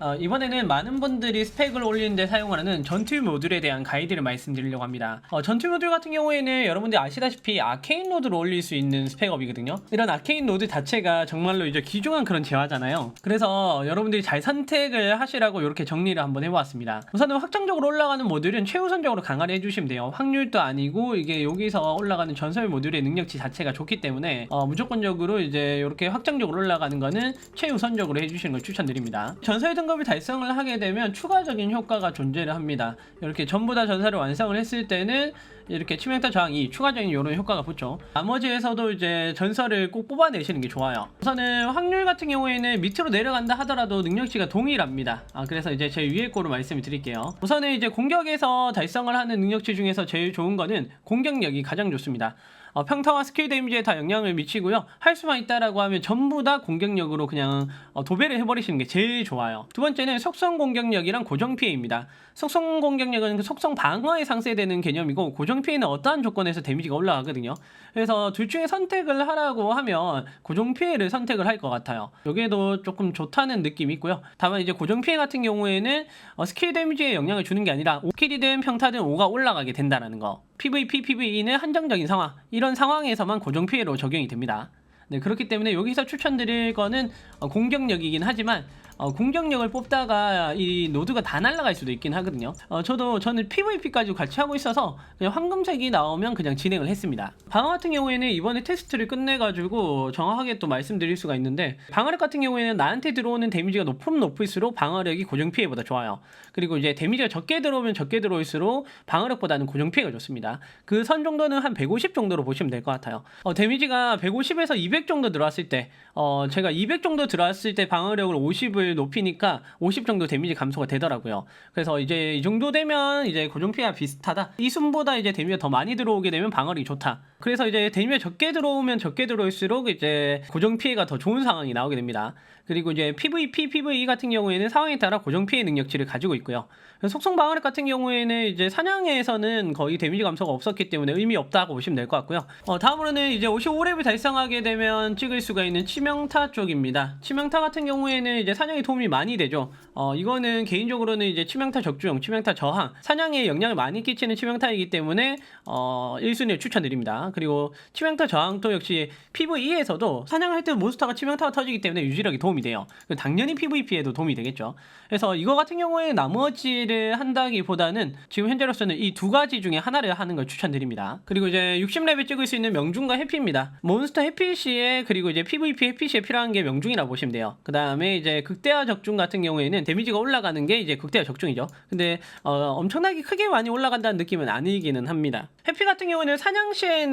어, 이번에는 많은 분들이 스펙을 올리는데 사용하는 전투 모듈에 대한 가이드를 말씀드리려고 합니다. 어, 전투 모듈 같은 경우에는 여러분들이 아시다시피 아케인 노드로 올릴 수 있는 스펙업이거든요. 이런 아케인 노드 자체가 정말로 이제 귀중한 그런 재화잖아요. 그래서 여러분들이 잘 선택을 하시라고 이렇게 정리를 한번 해보았습니다. 우선은 확정적으로 올라가는 모듈은 최우선적으로 강화를 해주시면 돼요. 확률도 아니고 이게 여기서 올라가는 전설 모듈의 능력치 자체가 좋기 때문에 어, 무조건적으로 이제 이렇게 확정적으로 올라가는 거는 최우선적으로 해주시는 걸 추천드립니다. 전설 등 급을 달성을 하게 되면 추가적인 효과가 존재를 합니다. 이렇게 전부 다 전설을 완성을 했을 때는 이렇게 치명타 저항이 추가적인 이런 효과가 붙죠. 나머지에서도 이제 전설을 꼭 뽑아내시는 게 좋아요. 우선은 확률 같은 경우에는 밑으로 내려간다 하더라도 능력치가 동일합니다. 아, 그래서 이제 제 위에 거로 말씀을 드릴게요. 우선은 이제 공격에서 달성을 하는 능력치 중에서 제일 좋은 거는 공격력이 가장 좋습니다. 어, 평타와 스킬 데미지에 다 영향을 미치고요. 할 수만 있다라고 하면 전부 다 공격력으로 그냥 어, 도배를 해버리시는 게 제일 좋아요. 두 번째는 속성 공격력이랑 고정 피해입니다. 속성 공격력은 그 속성 방어에 상쇄되는 개념이고 고정 피해는 어떠한 조건에서 데미지가 올라가거든요. 그래서 둘 중에 선택을 하라고 하면 고정 피해를 선택을 할 것 같아요. 여기에도 조금 좋다는 느낌이 있고요. 다만 이제 고정 피해 같은 경우에는 어, 스킬 데미지에 영향을 주는 게 아니라 5킬이든 평타든 5가 올라가게 된다라는 거. PVP, PVE는 한정적인 상황. 이런 상황에서만 고정 피해로 적용이 됩니다. 네, 그렇기 때문에 여기서 추천드릴 거는 어, 공격력이긴 하지만 어, 공격력을 뽑다가 이 노드가 다 날아갈 수도 있긴 하거든요. 어, 저도 저는 PVP까지 같이 하고 있어서 그냥 황금색이 나오면 그냥 진행을 했습니다. 방어 같은 경우에는 이번에 테스트를 끝내가지고 정확하게 또 말씀드릴 수가 있는데 방어력 같은 경우에는 나한테 들어오는 데미지가 높으면 높을수록 방어력이 고정 피해보다 좋아요. 그리고 이제 데미지가 적게 들어오면 적게 들어올수록 방어력보다는 고정 피해가 좋습니다. 그 선 정도는 한 150 정도로 보시면 될 것 같아요. 어, 데미지가 150에서 200 정도 들어왔을 때, 어, 제가 200 정도 들어왔을 때 방어력을 50을 높이니까 50 정도 데미지 감소가 되더라고요. 그래서 이제 이 정도 되면 이제 고정 피해가 비슷하다. 이 순보다 이제 데미지가 더 많이 들어오게 되면 방어력이 좋다. 그래서 이제 데미지가 적게 들어오면 적게 들어올수록 이제 고정 피해가 더 좋은 상황이 나오게 됩니다. 그리고 이제 PVP, PVE 같은 경우에는 상황에 따라 고정 피해 능력치를 가지고 있고요. 속성 방어력 같은 경우에는 이제 사냥에서는 거의 데미지 감소가 없었기 때문에 의미 없다고 보시면 될 것 같고요. 어, 다음으로는 이제 55렙을 달성하게 되면 찍을 수가 있는 치명타 쪽입니다. 치명타 같은 경우에는 이제 사냥에 도움이 많이 되죠. 어, 이거는 개인적으로는 이제 치명타 적중, 치명타 저항, 사냥에 영향을 많이 끼치는 치명타이기 때문에 어, 1순위를 추천드립니다. 그리고 치명타 저항도 역시 PVE에서도 사냥할 때 몬스터가 치명타가 터지기 때문에 유지력이 도움이 돼요. 당연히 PVP에도 도움이 되겠죠. 그래서 이거 같은 경우에 나머지를 한다기보다는 지금 현재로서는 이 두 가지 중에 하나를 하는 걸 추천드립니다. 그리고 이제 60렙을 찍을 수 있는 명중과 해피입니다. 몬스터 해피 시에 그리고 이제 PVP 해피 시에 필요한 게 명중이라고 보시면 돼요. 그 다음에 이제 극대화 적중 같은 경우에는 데미지가 올라가는 게 이제 극대화 적중이죠. 근데 어, 엄청나게 크게 많이 올라간다는 느낌은 아니기는 합니다. 해피 같은 경우에는 사냥 시에는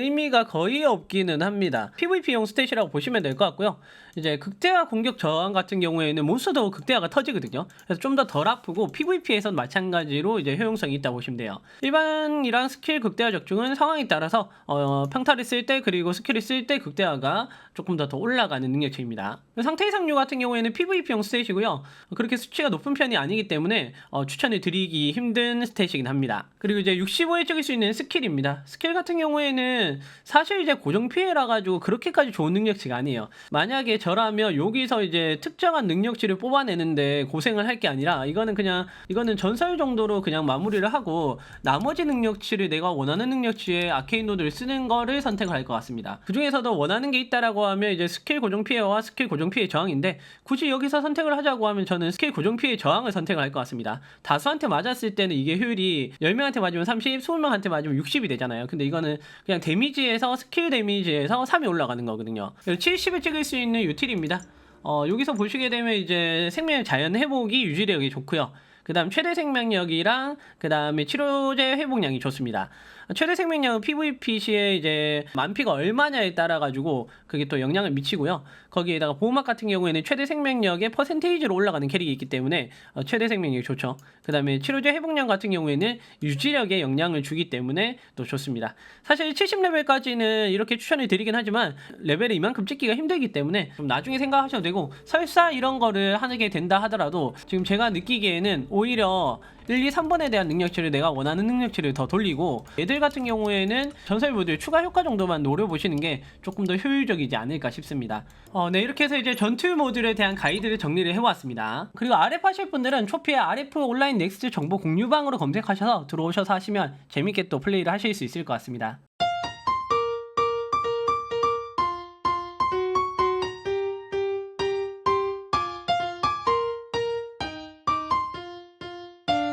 의미가 거의 없기는 합니다. PVP용 스탯이라고 보시면 될 것 같고요. 이제 극대화 공격 저항 같은 경우에는 몬스터도 극대화가 터지거든요. 그래서 좀 더 덜 아프고 PVP에선 마찬가지로 이제 효용성이 있다 고 보시면 돼요. 일반이랑 스킬 극대화 적중은 상황에 따라서 어, 평타를 쓸 때 그리고 스킬을 쓸 때 극대화가 조금 더 더 올라가는 능력치입니다. 상태 이상류 같은 경우에는 PVP용 스탯이고요. 그렇게 수치가 높은 편이 아니기 때문에 어, 추천을 드리기 힘든 스탯이긴 합니다. 그리고 이제 65에 찍을 수 있는 스킬입니다. 스킬 같은 경우에는 사실 이제 고정 피해라 가지고 그렇게까지 좋은 능력치가 아니에요. 만약에 저라면 여기서 이제 특정한 능력치를 뽑아내는데 고생을 할 게 아니라 이거는 그냥 이거는 전설 정도로 그냥 마무리를 하고 나머지 능력치를 내가 원하는 능력치에 아케인 노드를 쓰는 거를 선택을 할 것 같습니다. 그 중에서도 원하는 게 있다라고 하면 이제 스킬 고정 피해와 스킬 고정 피해 저항인데 굳이 여기서 선택을 하자고 하면 저는 스킬 고정 피해 저항을 선택을 할 것 같습니다. 다수한테 맞았을 때는 이게 효율이 10명한테 맞으면 30, 20명한테 맞으면 60이 되잖아요. 근데 이거는 그냥 데미지에서 스킬 데미지에서 3이 올라가는 거거든요. 70을 찍을 수 있는 유틸입니다. 어, 여기서 보시게 되면 이제 생명 자연 회복이 유지력이 좋고요. 그 다음 최대 생명력이랑 그 다음에 치료제 회복량이 좋습니다. 최대 생명력은 PVP 시에 이제 만피가 얼마냐에 따라 가지고 그게 또 영향을 미치고요. 거기에다가 보호막 같은 경우에는 최대 생명력의 퍼센테이지로 올라가는 캐릭이 있기 때문에 어, 최대 생명력이 좋죠. 그 다음에 치료제 회복량 같은 경우에는 유지력에 영향을 주기 때문에 또 좋습니다. 사실 70레벨까지는 이렇게 추천을 드리긴 하지만 레벨을 이만큼 찍기가 힘들기 때문에 좀 나중에 생각하셔도 되고 설사 이런 거를 하게 된다 하더라도 지금 제가 느끼기에는 오히려 1, 2, 3번에 대한 능력치를 내가 원하는 능력치를 더 돌리고 얘들 같은 경우에는 전설 모듈 추가 효과 정도만 노려보시는 게 조금 더 효율적이지 않을까 싶습니다. 어, 네, 이렇게 해서 이제 전투 모듈에 대한 가이드를 정리를 해왔습니다. 그리고 RF 하실 분들은 초피의 RF 온라인 넥스트 정보 공유방으로 검색하셔서 들어오셔서 하시면 재밌게 또 플레이를 하실 수 있을 것 같습니다.